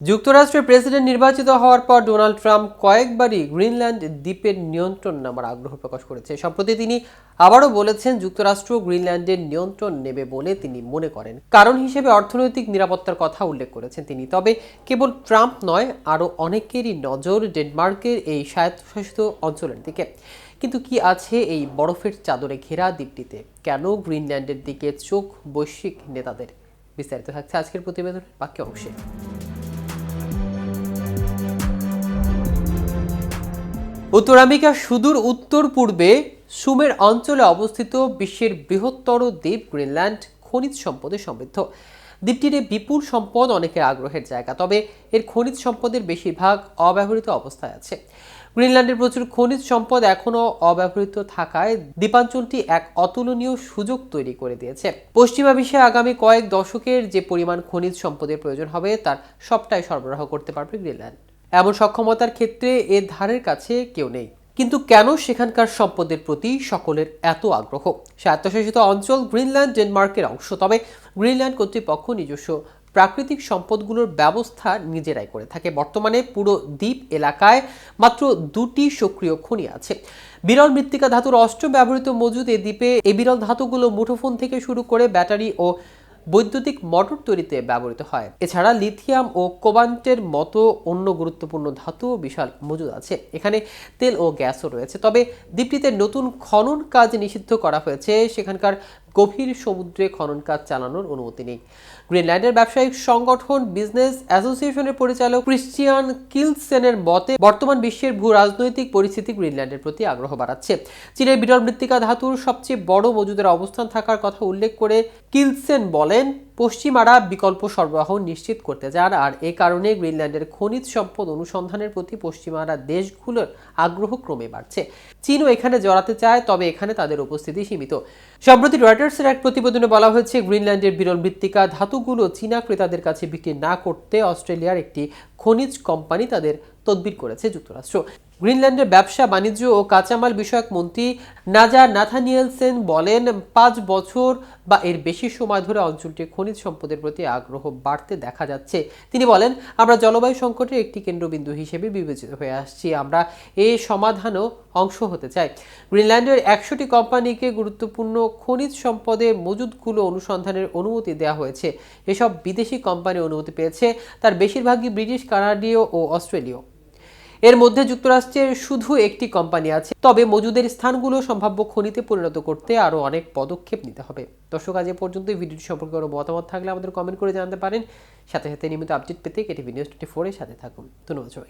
যুক্তরাষ্ট্রের প্রেসিডেন্ট নির্বাচিত হওয়ার পর ডোনাল্ড ট্রাম্প কয়েকবারই গ্রিনল্যান্ড দ্বীপের নিয়ন্ত্রণ নেওয়ার আগ্রহ প্রকাশ করেছে। সম্প্রতি তিনি আবারও বলেছেন, যুক্তরাষ্ট্র গ্রিনল্যান্ডের নিয়ন্ত্রণ নেবে বলে তিনি মনে করেন। কারণ হিসেবে অর্থনৈতিক নিরাপত্তার কথা উল্লেখ করেছেন তিনি। তবে কেবল ট্রাম্প নয়, আরও অনেকেরই নজর ডেনমার্কের এই স্বায়ত্তশাসিত অঞ্চলের দিকে। কিন্তু কি আছে এই বরফের চাদরে ঘেরা দ্বীপটিতে? কেন গ্রিনল্যান্ডের দিকে চোখ বৈশ্বিক নেতাদের? বিস্তারিত থাকছে আজকের প্রতিবেদনের বাক্য অংশে। উত্তর আমেরিকার সুদূর উত্তর পূর্বে সুমের অঞ্চলে অবস্থিত বিশ্বের বৃহত্তর দ্বীপ গ্রিনল্যান্ড খনিজ সম্পদে সমৃদ্ধ। দ্বীপটির বিপুল সম্পদ অনেকের আগ্রহের জায়গা, তবে এর খনিজ সম্পদের বেশিরভাগ অব্যবহৃত অবস্থায় আছে। গ্রিনল্যান্ডের প্রচুর খনিজ সম্পদ এখনও অব্যবহৃত থাকায় দ্বীপাঞ্চলটি এক অতুলনীয় সুযোগ তৈরি করে দিয়েছে। পশ্চিমা বিশ্বে আগামী কয়েক দশকের যে পরিমাণ খনিজ সম্পদের প্রয়োজন হবে, তার সবটাই সরবরাহ করতে পারবে গ্রিনল্যান্ড। এমন সক্ষমতার ক্ষেত্রে এর ধারের কাছে কেউ নেই। কিন্তু কেন সেখানকার সম্পদের প্রতি সকলের এত আগ্রহ? স্বায়ত্তশাসিত অঞ্চল গ্রিনল্যান্ড, ডেনমার্কের অংশ। তবে গ্রিনল্যান্ড কর্তৃপক্ষ নিজস্ব প্রাকৃতিক সম্পদগুলোর ব্যবস্থা নিজেরাই করে থাকে। বর্তমানে পুরো দ্বীপ এলাকায় মাত্র দুটি সক্রিয় খনি আছে। বিরল মৃত্তিকা ধাতুর অষ্টম ব্যবহৃত মজুদ এই দ্বীপে। এই বিরল ধাতুগুলো মুঠোফোন থেকে শুরু করে ব্যাটারি ও বৈদ্যুতিক মোটর তৈরিতে ব্যবহৃত হয়। এছাড়া লিথিয়াম ও কোবান্টের মতো অন্য গুরুত্বপূর্ণ ধাতু বিশাল মজুদ আছে। এখানে তেল ও গ্যাসও রয়েছে। তবে দ্বীপটিতে নতুন খনন কাজ নিষিদ্ধ করা হয়েছে। সেখানকার গভীর সমুদ্রে খনন কাজ চালানোর অনুমতি নেই। গ্রিনল্যান্ডের ব্যবসায়িক সংগঠন বিজনেস অ্যাসোসিয়েশনের পরিচালক ক্রিশ্চিয়ান কিলসেনের মতে, বর্তমান বিশ্বের ভূ রাজনৈতিক পরিস্থিতি গ্রিনল্যান্ডের প্রতি আগ্রহ বাড়াচ্ছে। চীনের বিরল মৃত্তিকা ধাতুর সবচেয়ে বড় মজুদের অবস্থান থাকার কথা উল্লেখ করে কিলসেন বলেন পশ্চিমারা বিকল্প সরবরাহ নিশ্চিত করতে চান আর এ কারণে গ্রিনল্যান্ডের খনিজ সম্পদ অনুসন্ধানের প্রতি পশ্চিমারা দেশগুলোর আগ্রহ ক্রমে বাড়ছে। চীনও এখানে জড়াতে চায়, তবে এখানে তাদের উপস্থিতি সীমিত। সম্প্রতি রয়টার্সের এক প্রতিবেদনে বলা হয়েছে, গ্রিনল্যান্ডের বিরল মৃত্তিকা ধাতুগুলো চীনা ক্রেতাদের কাছে বিক্রি না করতে অস্ট্রেলিয়ার একটি খনিজ কোম্পানি তাদের তদবির করেছে যুক্তরাষ্ট্র। গ্রিনল্যান্ডের ব্যবসা, বাণিজ্য ও কাঁচামাল বিষয়ক মন্ত্রী নাজা নাথানিয়েলসেন বলেন, পাঁচ বছর বা এর বেশি সময় ধরে অঞ্চলটির খনিজ সম্পদের প্রতি আগ্রহ বাড়তে দেখা যাচ্ছে। তিনি বলেন, আমরা জলবায়ু সংকটের একটি কেন্দ্রবিন্দু হিসেবে বিবেচিত হয়ে আসছি। আমরা এ সমাধানও অংশ হতে চাই। গ্রিনল্যান্ডের একশোটি কোম্পানিকে গুরুত্বপূর্ণ খনিজ সম্পদের মজুদগুলো অনুসন্ধানের অনুমতি দেওয়া হয়েছে। এসব বিদেশি কোম্পানি অনুমতি পেয়েছে। তার বেশিরভাগই ব্রিটিশ, কানাডীয় ও অস্ট্রেলীয়। এর মধ্যে যুক্তরাষ্ট্রের শুধু একটি কোম্পানি আছে। তবে মজুদের স্থানগুলো সম্ভাব্য খনিতে পরিণত করতে আরও অনেক পদক্ষেপ নিতে হবে। দর্শক, আজ এ পর্যন্ত ভিডিওটি সম্পর্কে আরও মতামত থাকলে আমাদের কমেন্ট করে জানাতে পারেন। সাথে সাথে নিয়মিত আপডেট পেতে কেটিভি নিউজ টোয়েন্টি ফোরের সাথে থাকুন। ধন্যবাদ সবাই